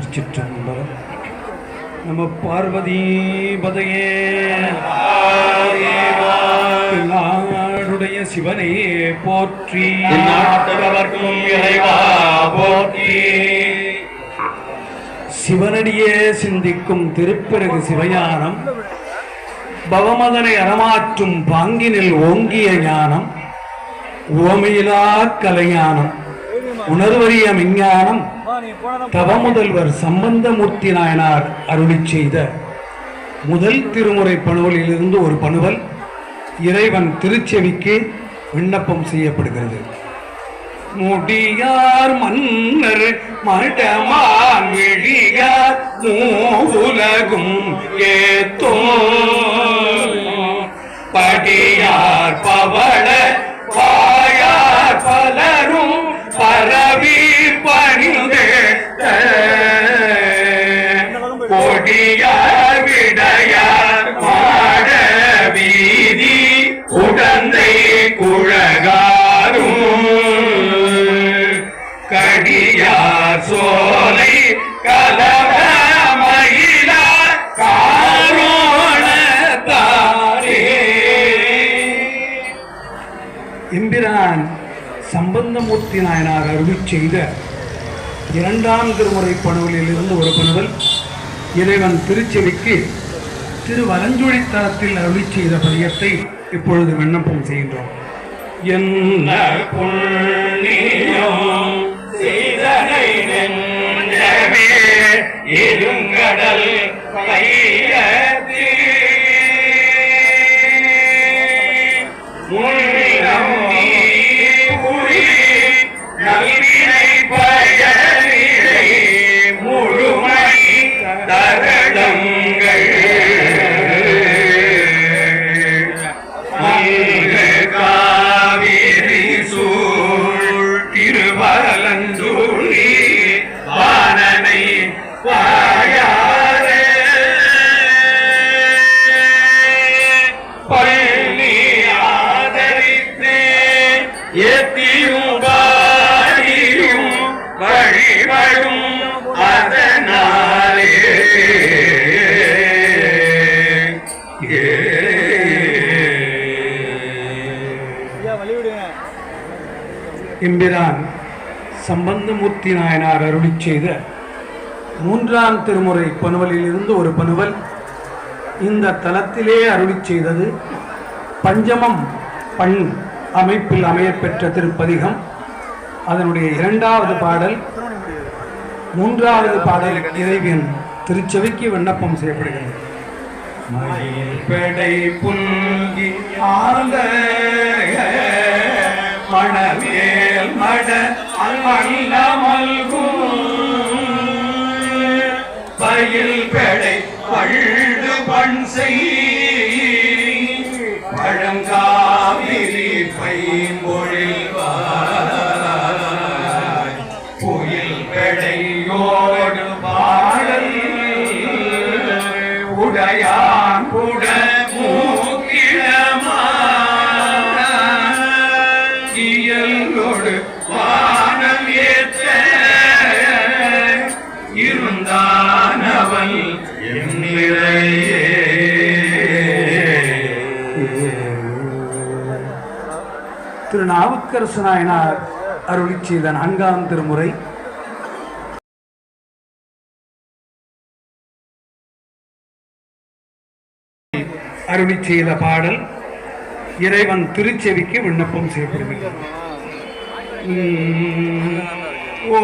திருச்சிற்றம்பலம். நம பார்வதி பதையே நாடுடைய சிவனே போற்றி. நாட்டவர்க்கும் இறைவா போற்றி. சிவனடியே சிந்திக்கும் திருப்பிறகு சிவஞானம். பவமதனை அறமாற்றும் பாங்கினில் ஓங்கிய ஞானம். ஓமையிலா கலைஞானம். உணர்வறிய விஞ்ஞானம் தவமுதல்வர் சம்பந்தமூர்த்தி நாயனார் அருளிச் செய்த முதல் திருமுறை பணுவலிலிருந்து ஒரு பணுவல் இறைவன் திருச்செவிக்கு விண்ணப்பம் செய்யப்படுகிறது. முடியார் மன்னர் மடமான் விழியார் மூவுலகும் ஏத்தோ படியார் பவள பாயார் சம்பந்தமூர்த்தி நாயனார் அருளிச் செய்த இரண்டாம் திருமுறை பணுவலிலிருந்து ஒரு பணுவல் இறைவன் திருச்செவிக்கு திரு வலஞ்சுழித்தலத்தில் அருளிச் செய்த பதியத்தை இப்பொழுது விண்ணப்பம் செய்கின்றோம். என்ன இருங்கடல் நீ புரி சக்தி நாயனார் அருளி செய்த மூன்றாம் திருமுறை பனுவலிலிருந்து ஒரு பனுவல் இந்த தலத்திலே அருளி செய்தது பஞ்சமம் பண் அமைப்பில் அமையப்பெற்ற திருப்பதிகம். அதனுடைய இரண்டாவது பாடல் மூன்றாவது பாடல் இறைவன் திருச்செவிக்கு விண்ணப்பம் செய்யப்படுகிறது. பெடை புல்கி ஆந்த மணவேல் மட அல்ல மல்கும் பயில் பெடை பள்ளு பண் செய் பழங்காவிரி பைம்பொழில்வாய் புயல் பெடையோடு பாடல் உடையான் திரு நாவுக்கரசு நாயனார் அருளி செய்த நான்காம் திருமுறை. அருளி செய்த பாடல் இறைவன் திருச்செவிக்கு விண்ணப்பம் செய்யப்படுகிறது. ஓ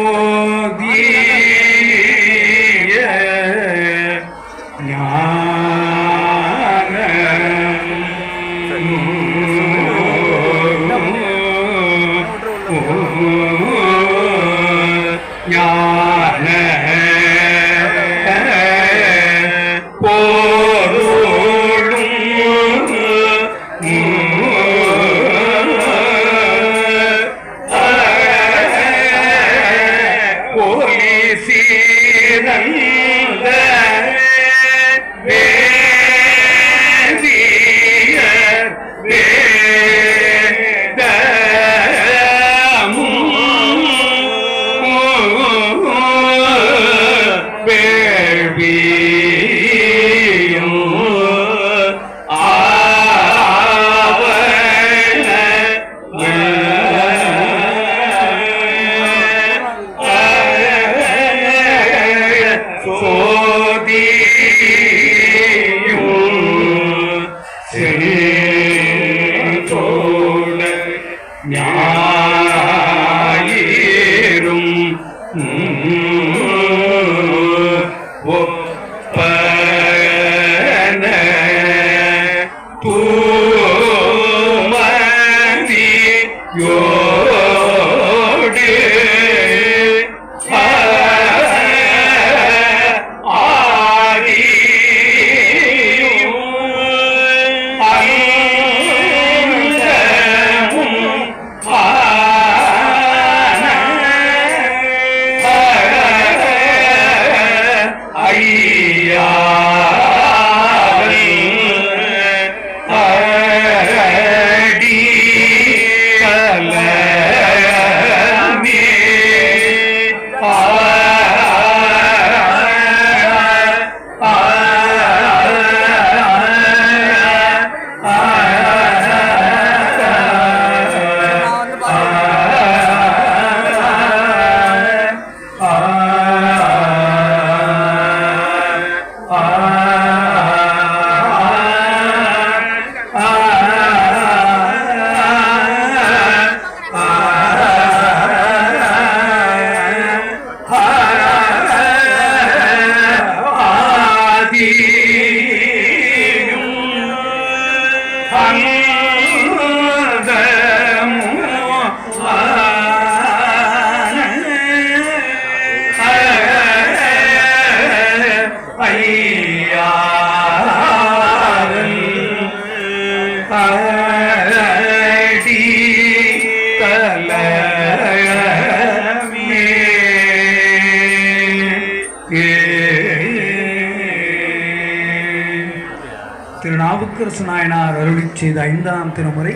சாவுக்கரசு நாயனார் அருளிச் செய்த ஐந்தாம் திருமுறை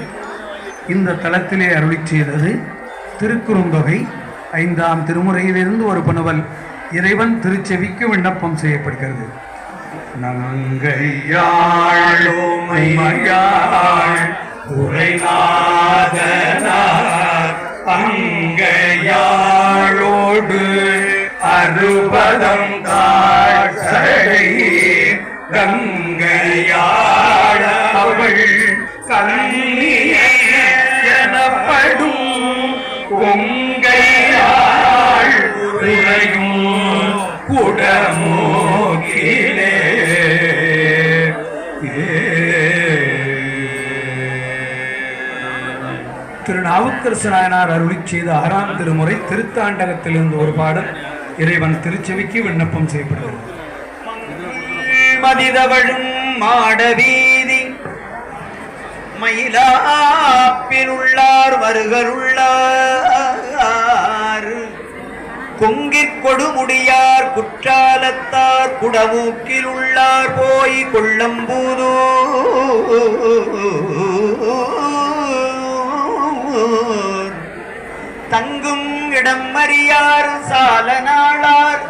இந்த தளத்திலே அருளிச் செய்தது. திருக்குறுந்தொகை ஐந்தாம் திருமுறையிலிருந்து ஒரு பணுவல் இறைவன் திருச்செவிக்கு விண்ணப்பம் செய்யப்படுகிறது. நங்கையாழோமையாள் உரைநாதனார் அங்கையாளோடு அறுபதம் தாழ் கங்கையாழ அவள் கண்ணிய எனப்படும் உரையும் குடமோக்கிலே திருநாவுக்கரசு நாயனார் அருளிச் செய்த ஆறாம் திருமுறை திருத்தாண்டகத்திலிருந்து ஒரு பாடல் இறைவன் திருச்செவிக்கு விண்ணப்பம் செய்யப்படுகிறது. மதிதவழும் மாடவி மயிலாப்பினுள்ளார் வருகருள்ளார். கொங்கிற் கொடுமுடியார் குற்றாலத்தார் குடமூக்கில் உள்ளார் போய் கொள்ளம்பூதோ. தங்கும் இடம் அறியார் சால நாளார்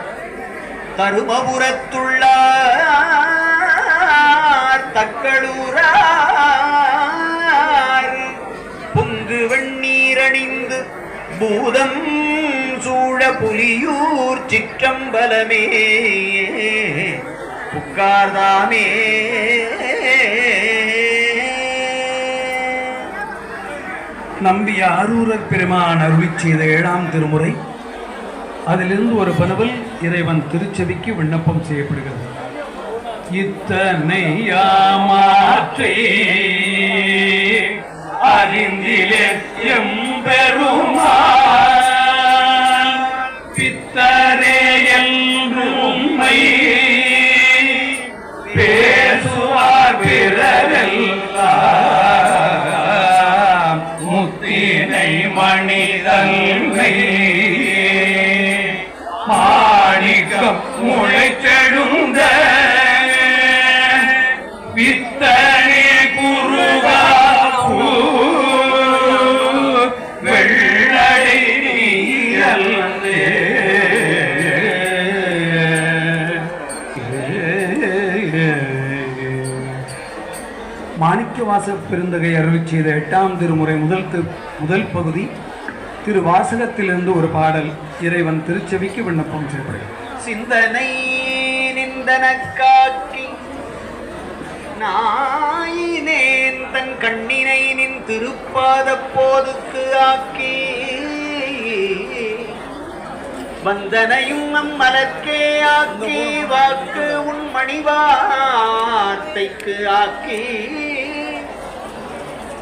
கருமபுரத்துள்ளார் தக்களூரா வெண்ணீரணிந்து பூதம் சூழ புலியூர் சிற்றம்பலமே. புக்கார்தாமே. நம்பி ஆரூரர் பெருமான் அருளி செய்த ஏழாம் திருமுறை. அதிலிருந்து ஒரு பனுவல் இறைவன் திருச்செவிக்கு விண்ணப்பம் செய்யப்படுகிறது. இத்தனை யாமாற்றே அறிந்திலே எம் பித்தரே மாணிக்கவாச பெருந்தகை அருளிச் செய்த எட்டாம் திருமுறை முதல் முதல் பகுதி திரு வாசகத்திலிருந்து ஒரு பாடல் இறைவன் திருச்செவிக்கு விண்ணப்பம் செய்யப்படுகிறது. சிந்தனை வந்தனக்காக்கி நாயினேன் தன் கண்ணினை நின் திருப்பாத போதுக்கு ஆக்கி. வந்தனையும் அம்மலர்க்கே ஆக்கி வாக்கு உன் மணிவார்த்தைக்கு ஆக்கி.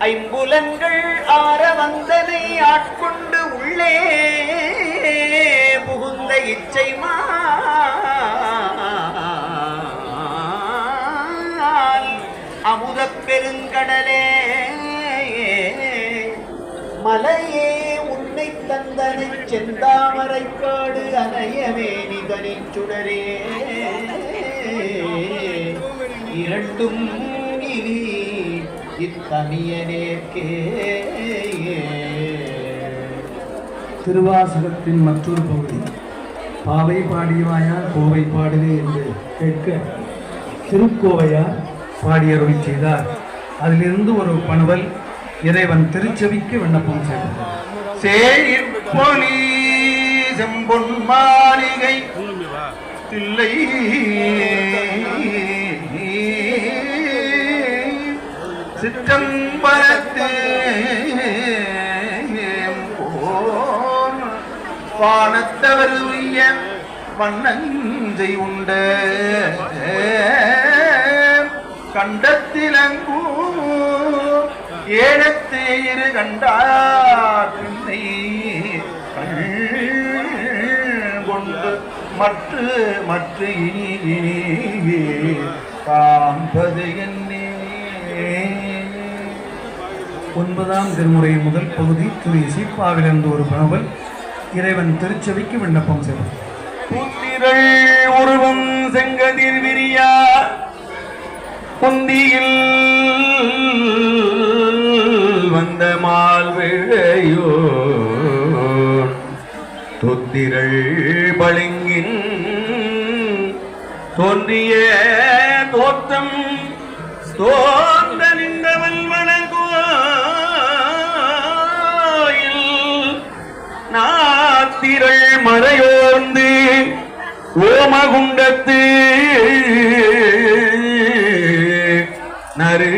ஐம்புலன்கள் ஆரவந்தனை ஆட்கொண்டு உள்ளே புகுந்த இச்சை அமுத பெருங்கடலே. மலையே உன்னை தந்தனை செந்தாமரை காடு அலையவே நிதனின் சுடரே. இரண்டும் இனி இத்தனியனேற்கே திருவாசகத்தின் மற்றொரு பகுதி. பாவை பாடியவாயார் கோவை பாடுவே என்று கேட்க திருக்கோவையார் பாடியருளி செய்தார். அதிலிருந்து ஒரு பணுவல் இறைவன் திருச்செவிக்கு விண்ணப்பம் செய்தார். சேயிற்பொலி செம்பொன் மாளிகை தில்லை. சிற்றம்பலத்து வானத்தவர் உய்ய வண்ணஞ்சை உண்ட கண்டத்திலங்கூ ஏனத்து இரு கண்டார் பின்னை கொண்டு மற்ற மற்ற இனி இனி காண்பது என்னே ஒன்பதாம் திருமுறை முதல் பகுதி திரு சீப்பாவிலிருந்து ஒரு பணுவல் இறைவன் திருச்செவிக்கு விண்ணப்பம் செய்தார் புத்திரள் உருவம் செங்கதிர் விரியா குந்தியில் வந்த மால்விழையோ தொத்திரள் பளிங்கின் தோன்றிய தோற்றம் தோ நாத்திரள் மறையோர்ந்து ஓமகுண்டத்து நறு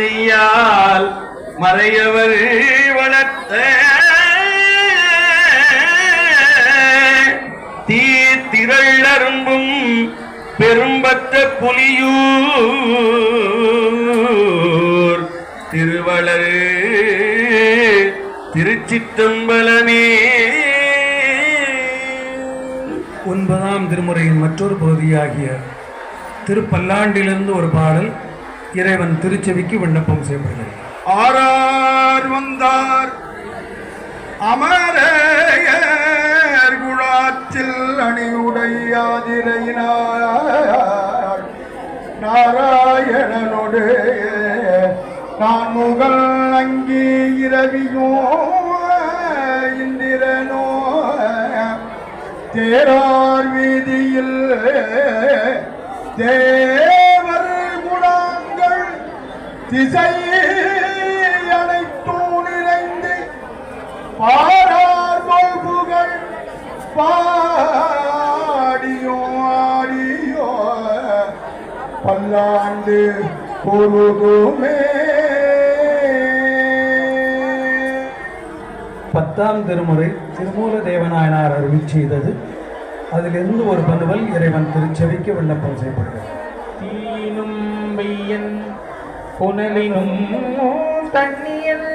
நெய்யால் மறையவர் வளர்த்த தீத்திரள் அரும்பும் பெரும்பற்ற புலியூர் திருவளர் திருச்சித்தம்பலமே ஒன்பதாம் திருமுறையின் மற்றொரு பகுதியாகிய திருப்பல்லாண்டிலிருந்து ஒரு பாடல் இறைவன் திருச்செவிக்கு விண்ணப்பம் செய்யப்படுகிறது. ஆறார் வந்தார். அமரேயர் குழாச்சில் அணியுடையாதிரையினார் நாராயணனுடைய நான் முகல் அங்கே இரவியோ தேரார் வீதியில் தேவர் குணாங்கள் திசை அனைத்தும் நிறைந்து பாரார் புகழ் பாடியோ ஆடியோ பல்லாண்டு பொழுதுமே. பத்தாம் திருமுறை திருமூல தேவநாயனார் அருளி செய்தது. அதிலிருந்து ஒரு பணுவல் இறைவன் திருச்செவிக்கு விண்ணப்பம் செய்யப்படுகிறது. தீனும் வெய்யன் புனலினும் தண்ணியல்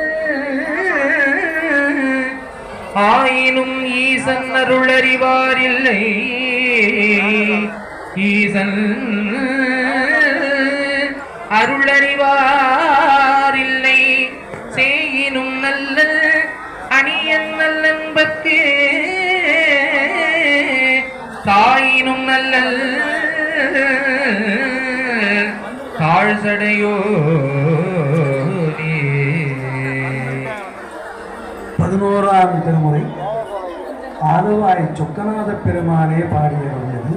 ஆயினும் ஈசன் அருளறிவாரில்லை. ஈசன் அருளறிவாரில்லை. செய்யினும் நல்ல அணியன் நல்லன்பத்து. தாயினும் நல்லல் தாழ்சடையோ பதினோராம் திருமுறை ஆலுவாய் சொக்கநாத பெருமானே பாடியது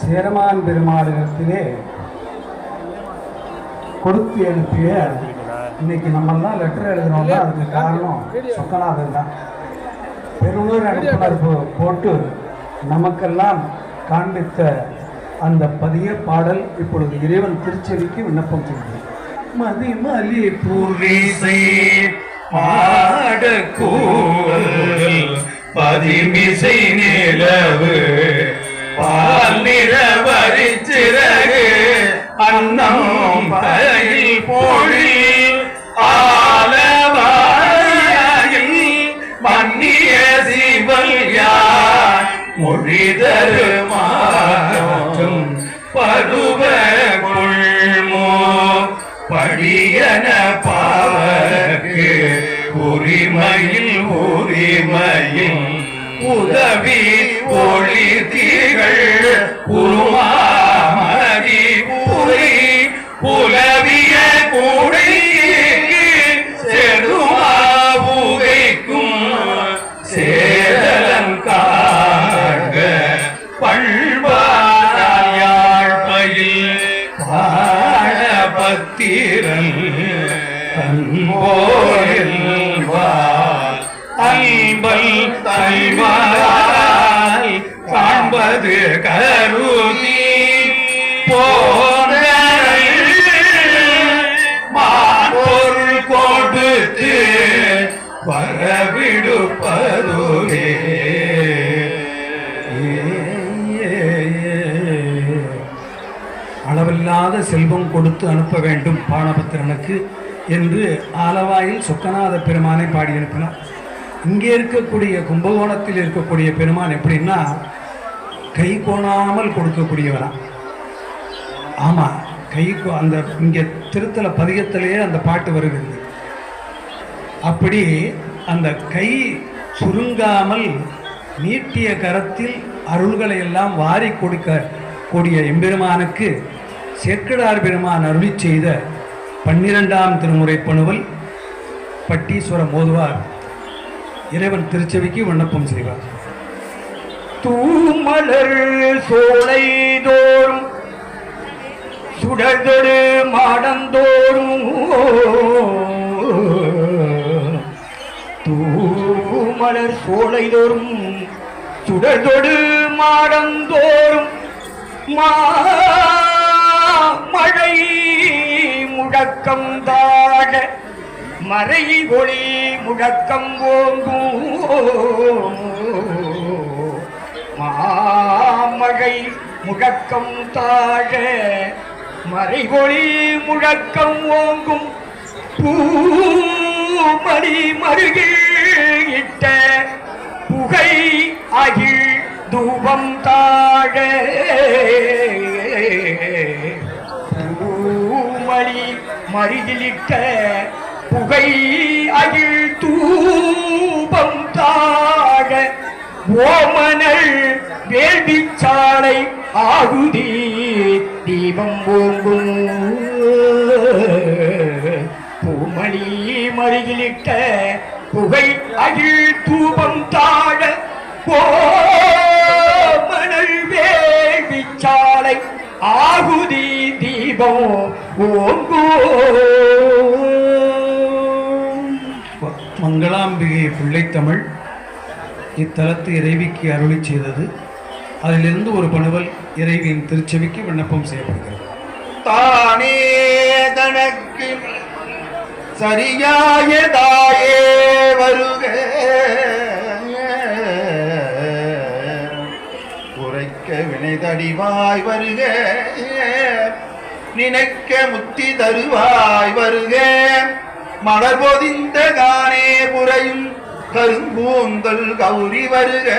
சேரமான் பெருமாளிடத்திலே கொடுத்து அனுப்பிய இன்னைக்கு நம்மெல்லாம் லெட்டர் எழுதுறோம்னா அதுக்கு காரணம் சொக்கநாதன் தான் பெருநூர் அனுப்புனர் போ- போட்டு நமக்கெல்லாம் காண்பித்த அந்த பதிய பாடல் இப்பொழுது இறைவன் திருச்செவிக்கு விண்ணப்பம் செய்கிறேன் மதிமலி பூர்வீசை பாடக்கூழல் பதிமிசை நிலவு பால் நிற வரிச்சிறகு அன்னம் பயில் பொழில் மொழி தருமாற்றும் பருவ கொள்மோ படியன பாவக்கு உரிமையில் உரிமையும் உதவி ஒளி தீகள் அது கருதி போன கொடுத்து வரவிடுப்பதுவே. அளவில்லாத செல்வம் கொடுத்து அனுப்ப வேண்டும் பானபத்திரனுக்கு என்று ஆலவாயில் சொக்கநாத பெருமானை பாடி அனுப்பினார் இங்கே இருக்கக்கூடிய கும்பகோணத்தில் இருக்கக்கூடிய பெருமான் எப்படின்னா கை கோணாமல் கொடுக்கக்கூடியவனா. ஆமாம் கை கோ- அந்த இங்கே திருத்தல பதிகத்திலேயே அந்த பாட்டு வருகிறது. அப்படி அந்த கை சுருங்காமல் நீட்டிய கரத்தில் அருள்களை எல்லாம் வாரி கொடுக்க கூடிய எம்பெருமானுக்கு சேக்கடார் பெருமான் அருளி செய்த பன்னிரெண்டாம் திருமுறை பணுவல் பட்டீஸ்வரம் மோதுவார். இறைவன் திருச்செவிக்கு விண்ணப்பம் செய்வார். தூமலர் சோலை தோறும் சுடர்தொடு மாடந்தோறும். தூமலர் சோலை தோறும் சுடர்தொடு மாடந்தோறும். மழை முழக்கம் தாழ மறை ஒளி முழக்கம் ஓங்கும். மாமகை முழக்கம் தாழ மறைபொழி முழக்கம் ஓங்கும் பூமணி மருகிட்ட புகை அகில் தூபம் தாழ. பூமணி மருகிலிட்ட புகை அகில் தூபம் தாழ ஓமனல் வேள்வி சாலை ஆகுதி தீபம் ஓங்கும். பூமணி மருகிலிட்ட புகை அகில் தூபம் தாழ போணல் வேள்வி சாலை ஆகுதி தீபம் ஓங்கும். மங்களாம்பிகை பிள்ளைத்தமிழ் இத்தலத்து இறைவிக்கு அருளி செய்தது அதிலிருந்து ஒரு பணுவல் இறைவியின் திருச்செவிக்கு விண்ணப்பம் செய்யப்படுகிறது. தானே தனக்கு சரியாயதாயே வருக. குறைக்க வினைதடிவாய் வருக. நினைக்க முத்தி தருவாய் வருக. மலர் பொதிந்த கானே புரையும் கருங்கூந்தல் கௌரி வருக.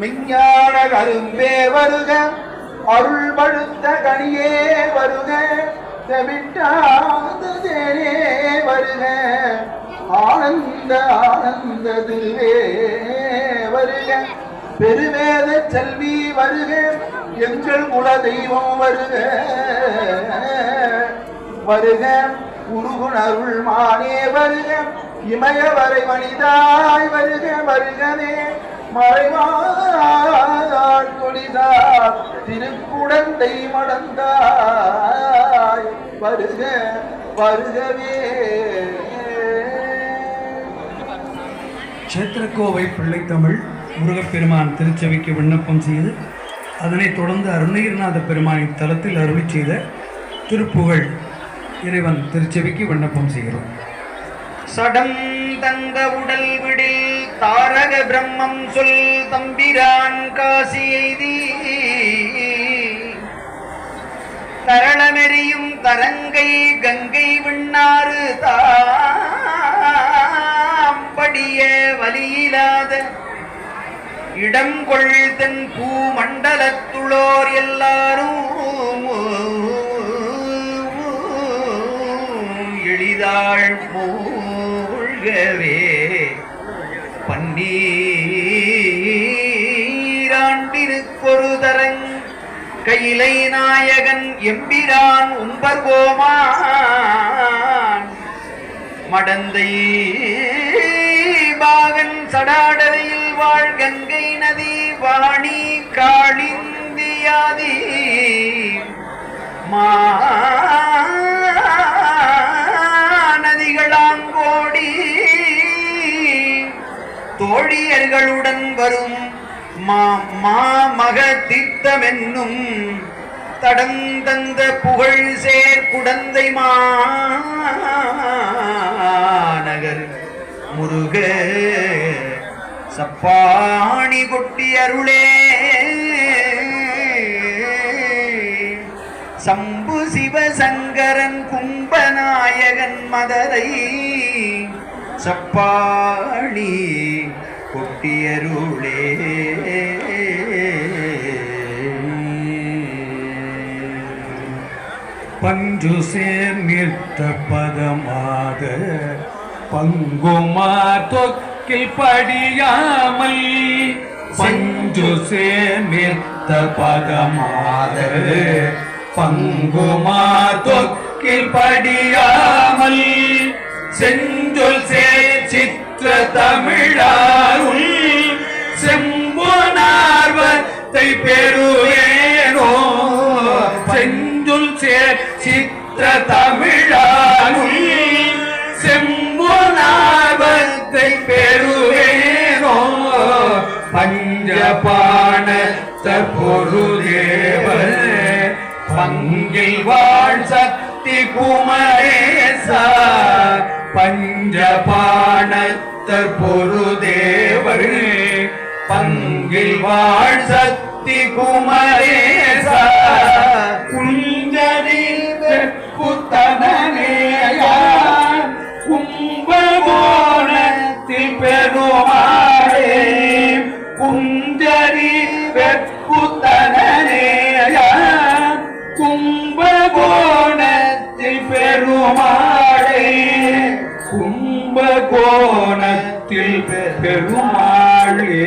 மெஞ்ஞான கரும்பே வருக அருள் பழுத்த கனியே வருக செவிட்டாத தேனே வருக. ஆனந்த ஆனந்த திருவே வருக. பெருவேத செல்வி வருக எங்கள் குல தெய்வம் வருக. வருக உருகுணருள் மானே வருக இமயவரை மனிதாய் வருக வருகவே. மறைவாள் கொடிதார் திருக்குடந்தை மடந்தாய். வருக வருகவே. கஷேத்திரக்கோவை பிள்ளைத்தமிழ் முருகப்பெருமான் திருச்செவிக்கு விண்ணப்பம் செய்து அதனைத் தொடர்ந்து அருணகிரிநாத பெருமானின் தலத்தில் அருளி செய்த திருப்புகழ் இறைவன் திருச்செவிக்கு விண்ணப்பம் செய்கிறோம். சடம் தந்த உடல் விடில் தாரக பிரம்மம் சொல் தம்பிரான் காசி எய்தி தரணமெறியும் தரங்கை கங்கை விண்ணாறு தாம்படிய வலியிலாத இடம் கொள் தென் பூமண்டலத்துளோர் எல்லாரும் எளிதாள் போழ்கவே. நீராண்டிருக்கொரு தரங் கையிலை நாயகன் எம்பிரான் உம்பர்கோமான் மடந்தை பாகன் சடாடரையில் வாழ் கங்கை நதி வாணி காளிந்தியாதி. மா வரும் மாமக தீர்த்தமென்னும் தடந்தந்த புகழ் சேர் குடந்தை மாநகர் முருக. சப்பாணி கொட்டி அருளே. சம்பு சிவசங்கரன் கும்பநாயகன் மதரை. சப்பாணி கொட்டியருளே. பஞ்சு சேர்நிற்த பதமாத பங்குமா தொக்கில் படியாமல் பஞ்சு சேர்நிற்த பதமாத பங்குமா தொக்கில் படியாமல் செஞ்சொல் சேர் சித்திர தமிழாருள் செம்பொனார்வத்தை பெறுவேனோ? செஞ்சுல் சேர் சித்திர தமிழாருள் செம்பொனார்வத்தை பெறுவேனோ? பஞ்சபான பொருதேவர் பங்கில் வாழ் சக்தி குமரேசா பஞ்சபாணத்தர் பொருதேவர் பங்கில் வாழ் சக்தி குமரே. கோணத்தில் பெருமாள். ஏ